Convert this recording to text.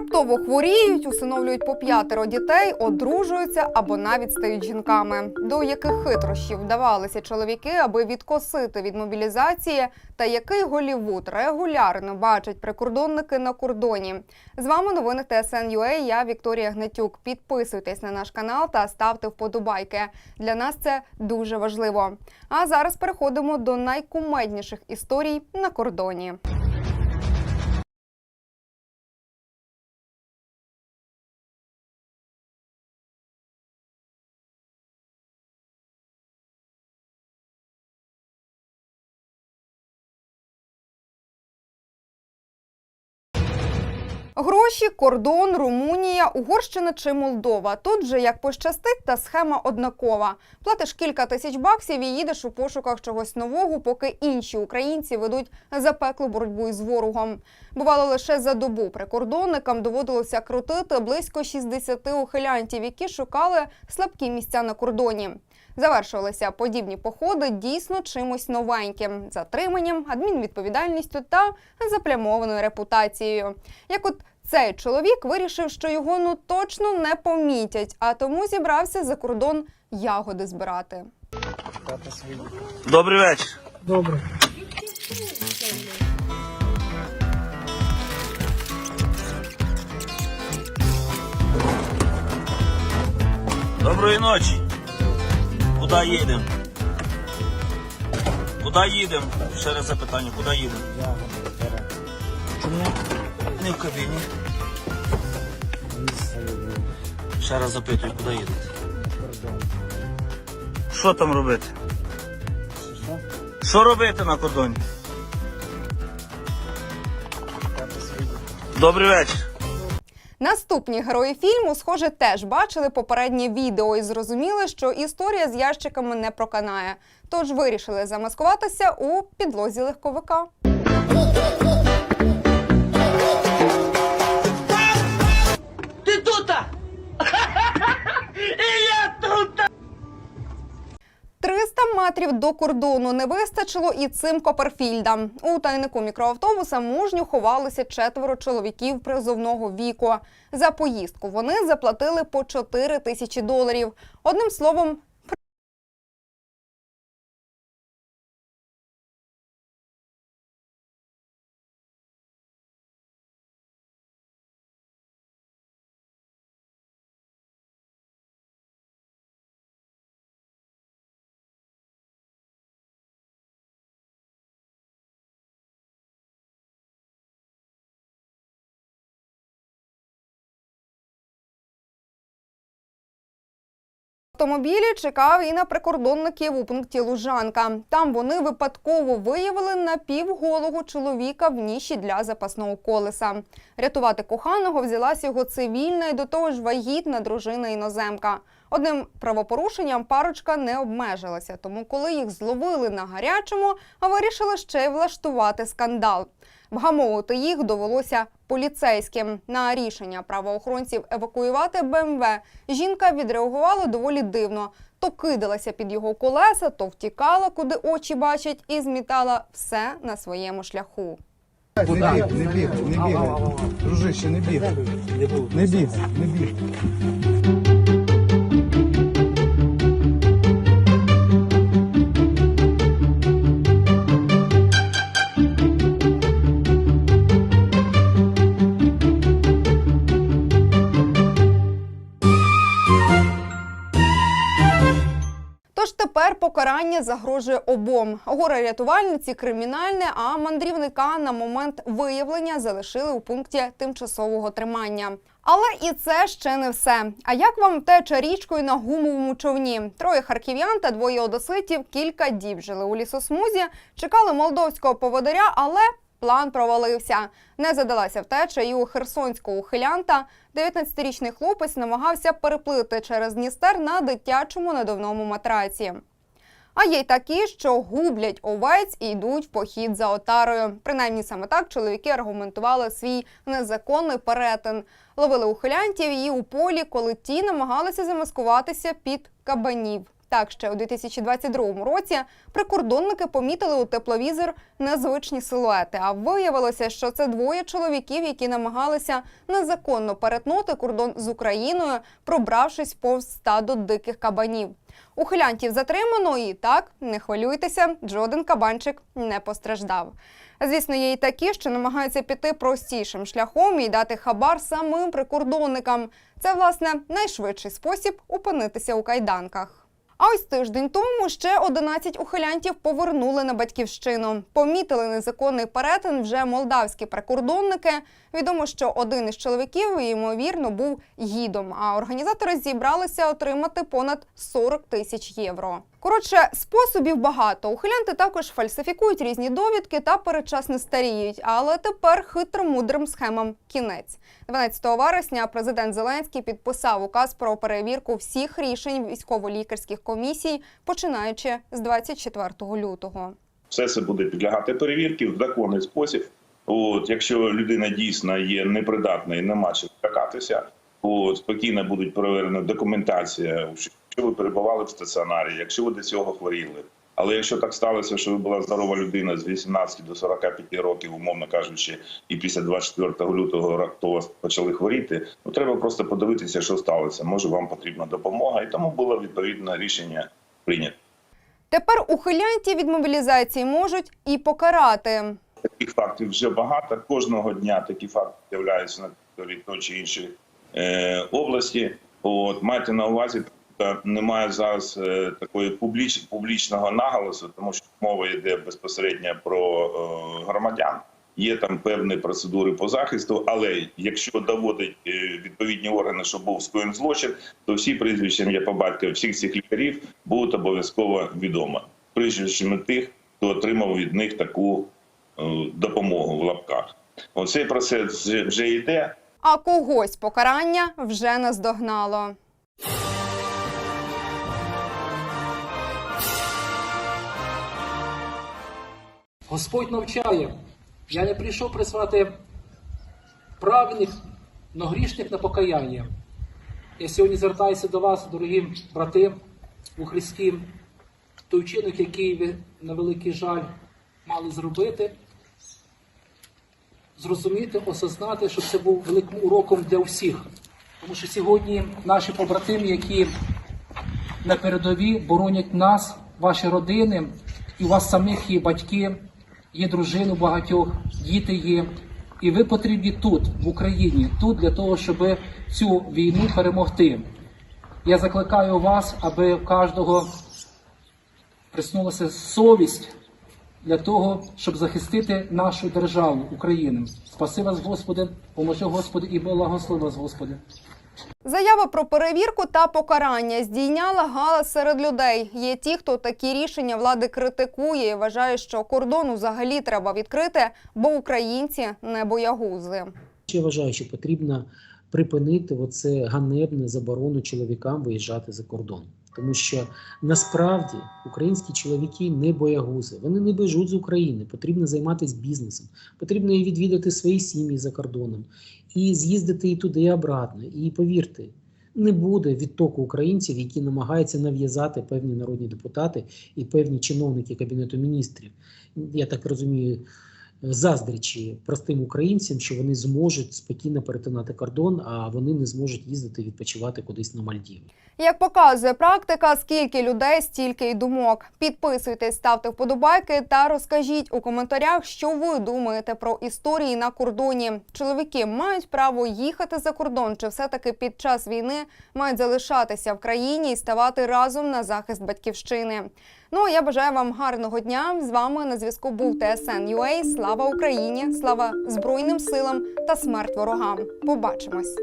Раптово хворіють, усиновлюють по п'ятеро дітей, одружуються або навіть стають жінками. До яких хитрощів вдавалися чоловіки, аби відкосити від мобілізації, та який Голівуд регулярно бачать прикордонники на кордоні. З вами новини ТСН.UA, Я Вікторія Гнатюк. Підписуйтесь на наш канал та ставте вподобайки. Для нас це дуже важливо. А зараз переходимо до найкумедніших історій на кордоні. Гроші, кордон, Румунія, Угорщина чи Молдова. Тут же як пощастить, та схема однакова. Платиш кілька тисяч баксів і їдеш у пошуках чогось нового, поки інші українці ведуть запеклу боротьбу із ворогом. Бувало лише за добу прикордонникам доводилося крутити близько 60 ухилянтів, які шукали слабкі місця на кордоні. Завершувалися подібні походи дійсно чимось новеньким затриманням, адмінвідповідальністю та заплямованою репутацією. Як от цей чоловік вирішив, що його ну точно не помітять, а тому зібрався за кордон ягоди збирати. Добрий вечір. Добре. Доброї ночі. Куди їдемо? Куди їдемо? Ще раз запитання, куди їдемо? Чому? Не в кабіні. Ще раз запитую, куди їдете? Що там робити? Що робити на кордоні? Добрий вечір. Наступні герої фільму, схоже, теж бачили попереднє відео і зрозуміли, що історія з ящиками не проканає. Тож вирішили замаскуватися у підлозі легковика. 300 метрів до кордону не вистачило і цим Коперфільдам. У тайнику мікроавтобуса мужньо ховалися четверо чоловіків призовного віку. За поїздку вони заплатили по 4 тисячі доларів. Одним словом, автомобілі чекав і на прикордонників у пункті Лужанка. Там вони випадково виявили напівголого чоловіка в ніші для запасного колеса. Рятувати коханого взялась його цивільна і до того ж вагітна дружина іноземка. Одним правопорушенням парочка не обмежилася, тому коли їх зловили на гарячому, вирішили ще й влаштувати скандал. Вгамовувати їх довелося поліцейським. На рішення правоохоронців евакуювати БМВ жінка відреагувала доволі дивно. То кидалася під його колеса, то втікала, куди очі бачать, і змітала все на своєму шляху. Не бігай, не бігай, не бігай. Дружище, не бігай. Не бігай, не бігай. Тепер загрожує обом. Горе рятувальниці кримінальне, а мандрівника на момент виявлення залишили у пункті тимчасового тримання. Але і це ще не все. А як вам теча річкою на гумовому човні? Троє харків'ян та двоє одеситів кілька діб жили у лісосмузі, чекали молдовського поводиря, але план провалився. Не задалася втеча і у херсонського ухилянта. 19-річний хлопець намагався переплити через Дністер на дитячому надувному матраці. А є й такі, що гублять овець і йдуть в похід за отарою. Принаймні саме так чоловіки аргументували свій незаконний перетин. Ловили ухилянтів і у полі, коли ті намагалися замаскуватися під кабанів. Так, ще у 2022 році прикордонники помітили у тепловізор незвичні силуети. А виявилося, що це двоє чоловіків, які намагалися незаконно перетнути кордон з Україною, пробравшись повз стадо диких кабанів. Ухилянтів затримано і так не хвилюйтеся, жоден кабанчик не постраждав. Звісно, є і такі, що намагаються піти простішим шляхом і дати хабар самим прикордонникам. Це власне найшвидший спосіб опинитися у кайданках. А ось тиждень тому ще 11 ухилянтів повернули на батьківщину. Помітили незаконний перетин вже молдавські прикордонники. Відомо, що один із чоловіків ймовірно був гідом. А організатори зібралися отримати понад 40 тисяч євро. Коротше, способів багато. Ухилянти також фальсифікують різні довідки та передчасно старіють. Але тепер хитромудрим схемам кінець. 12 вересня президент Зеленський підписав указ про перевірку всіх рішень військово-лікарських комісій, починаючи з 24 лютого. все це буде підлягати перевірці в законний спосіб. От, якщо людина дійсно є непридатною, нема чим лякатися, от, спокійно будуть перевірена документація, ви перебували в стаціонарі, якщо ви до цього хворіли. Але якщо так сталося, що ви була здорова людина з 18 до 45 років, умовно кажучи, і після 24 лютого раптово почали хворіти, ну треба просто подивитися, що сталося. Може, вам потрібна допомога, і тому було відповідне рішення прийнято. Тепер ухилянтів від мобілізації можуть і покарати. Таких фактів вже багато. Кожного дня такі факти з'являються на території того чи іншої е, області. От майте на увазі, немає зараз е, такої публіч, публічного наголосу, тому що мова йде безпосередньо про е, громадян. Є там певні процедури по захисту, але якщо доводить е, відповідні органи, що був скоєн злочин, то всі прізвища ім'я по батькові всіх цих лікарів будуть обов'язково відомо. Прізвищами тих, хто отримав від них таку допомогу в лапках. Оцей процес вже йде. А когось покарання вже наздогнало. Господь навчає. Я не прийшов призвати праведних, но грішних на покаяння. Я сьогодні звертаюся до вас, дорогі брати у Христі, той вчинок, який ви на великий жаль мали зробити, зрозуміти, осознати, що це був великим уроком для всіх. Тому що сьогодні наші побратими, які на передовій боронять нас, ваші родини, і у вас самих є батьки, є дружини багатьох, діти є. І ви потрібні тут, в Україні, тут для того, щоб цю війну перемогти. Я закликаю вас, аби в кожного приснулася совість для того, щоб захистити нашу державу Україну. Спаси вас, Господи, поможи Господи і благослови вас, Господи. Заява про перевірку та покарання здійняла галас серед людей. Є ті, хто такі рішення влади критикує і вважає, що кордон взагалі треба відкрити, бо українці не боягузи. Я вважаю, що потрібно припинити оце ганебне заборону чоловікам виїжджати за кордон. Тому що насправді українські чоловіки не боягузи, вони не біжуть з України. Потрібно займатися бізнесом, потрібно і відвідати свої сім'ї за кордоном, і з'їздити і туди, і обратно. І повірте, не буде відтоку українців, які намагаються нав'язати певні народні депутати і певні чиновники кабінету міністрів. Я так розумію, заздрічі простим українцям, що вони зможуть спокійно перетинати кордон, а вони не зможуть їздити відпочивати кудись на Мальдіви. Як показує практика, скільки людей, стільки й думок. Підписуйтесь, ставте вподобайки та розкажіть у коментарях, що ви думаєте про історії на кордоні. Чоловіки мають право їхати за кордон, чи все-таки під час війни мають залишатися в країні і ставати разом на захист батьківщини. Ну а я бажаю вам гарного дня. З вами на зв'язку був ТСН UA. Слава Україні! Слава Збройним силам та смерть ворогам. Побачимось.